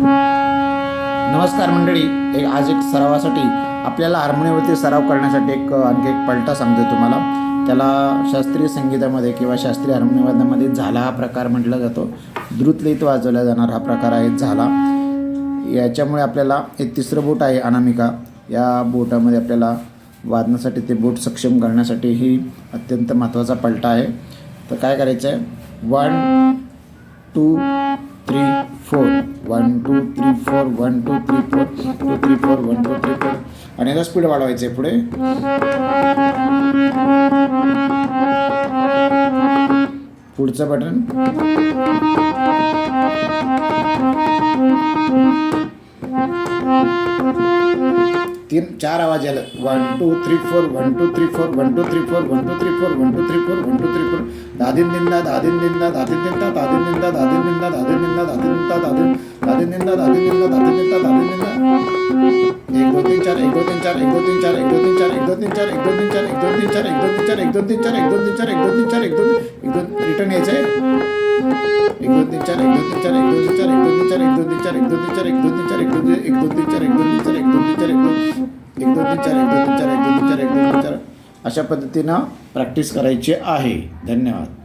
नमस्कार मंडळी. एक आज एक सरावासाठी आपल्याला हार्मोनियमवरती सराव करण्यासाठी एक आणखी एक पलटा सांगतो तुम्हाला. त्याला शास्त्रीय संगीतामध्ये किंवा शास्त्रीय हार्मोनियममध्ये झाला हा प्रकार म्हटला जातो. द्रुतलित वाजवला जाणार हा प्रकार आहे झाला. याच्यामुळे आपल्याला एक तिसरं बोट आहे अनामिका. या बोटामध्ये आपल्याला वाजण्यासाठी ते बोट सक्षम करण्यासाठी ही अत्यंत महत्त्वाचा पलटा आहे. तर काय करायचं आहे one two three one two three four one two three four two three four one two three four आणि याला स्पीड वाढवायचं आहे पुढे. पुढचं बटन तीन चार आवाज आले one two three four one two three four one two three four one two three four one two three four one two three four दादिन दिंदा दादिन दिंदा दादिन दिंदा दादिन दिंदा दादिन दिंदा दादिन दिंदा दादिन दिंदा दादिन दादिन दिंदा दादिन दिंदा दादिन दिंदा दादिन दिंदा एक दो तीन चार एक दो तीन चार एक दो तीन चार एक दो तीन चार एक दो तीन चार एक दो तीन चार एक दो तीन चार एक दो तीन चार एक दो तीन चार एक दो तीन चार एक दो तीन चार एक दो एक दो रिटर्न यायचं आहे एक दोन तीन चार एक दोन तीन चार एक दोन तीन चार एक दोन तीन चार एक दोन तीन चार एक दोन तीन चार एक दोन तीन चार एक दोन तीन चार एक दोन तीन चार एक दोन तीन चार एक दोन एक दोन तीन चार एक दोन तीन चार एक दोन तीन चार एक दोन तीन चार अशा पद्धतीनं प्रॅक्टिस करायची आहे. धन्यवाद.